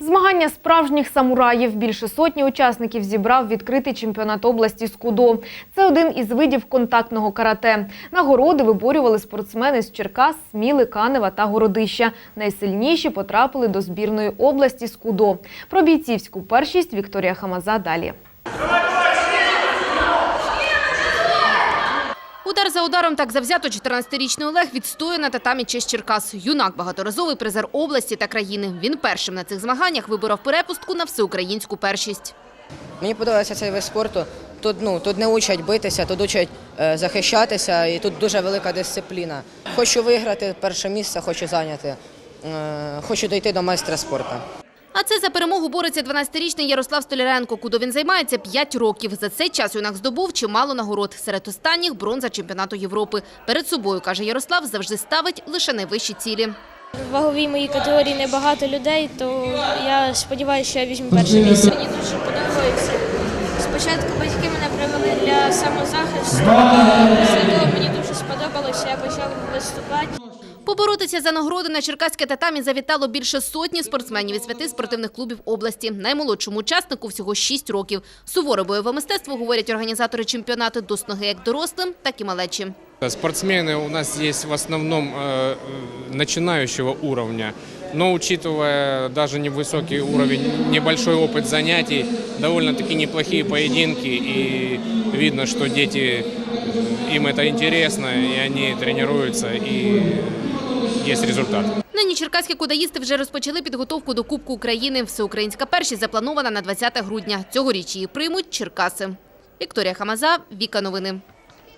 Змагання справжніх самураїв. Більше сотні учасників зібрав відкритий чемпіонат області з кудо. Це один із видів контактного карате. Нагороди виборювали спортсмени з Черкас, Сміли, Канева та Городища. Найсильніші потрапили до збірної області з кудо. Про бійцівську першість Вікторія Хамаза далі. За ударом так завзято 14-річний Олег відстоює на татамі честь Черкас. Юнак – багаторазовий призер області та країни. Він першим на цих змаганнях виборов перепустку на всеукраїнську першість. Мені подобається цей вид спорту. Тут, ну, тут не учать битися, тут учать е, захищатися, і тут дуже велика дисципліна. Хочу виграти перше місце, хочу зайняти. Е, хочу дійти до майстра спорту. А це за перемогу бореться 12-річний Ярослав Столяренко, куди він займається 5 років. За цей час юнак здобув чимало нагород. Серед останніх – бронза чемпіонату Європи. Перед собою, каже Ярослав, завжди ставить лише найвищі цілі. В ваговій моїй категорії небагато людей, то я сподіваюся, що я візьму перше місце. Мені дуже подобається. Спочатку батьки мене привели для самозахисту, мені дуже сподобалося, я почав виступати. Поборотися за нагороди на черкаське татамі завітало більше сотні спортсменів із п'яти спортивних клубів області. Наймолодшому учаснику всього 6 років. Суворе бойове мистецтво, говорять організатори чемпіонату, до сноги як дорослим, так і малечі. Спортсмены у нас есть в основном э, начинающего уровня, но учитывая даже невысокий уровень, небольшой опыт занятий, довольно-таки неплохие поединки, и видно, что дети, э, им это интересно, и они тренируются, и есть результат. Нині черкаські кудаїсти вже розпочали підготовку до Кубку України. Всеукраїнська першість запланована на 20 грудня. Цьогоріч її приймуть Черкаси. Вікторія Хамаза, Віка Новини.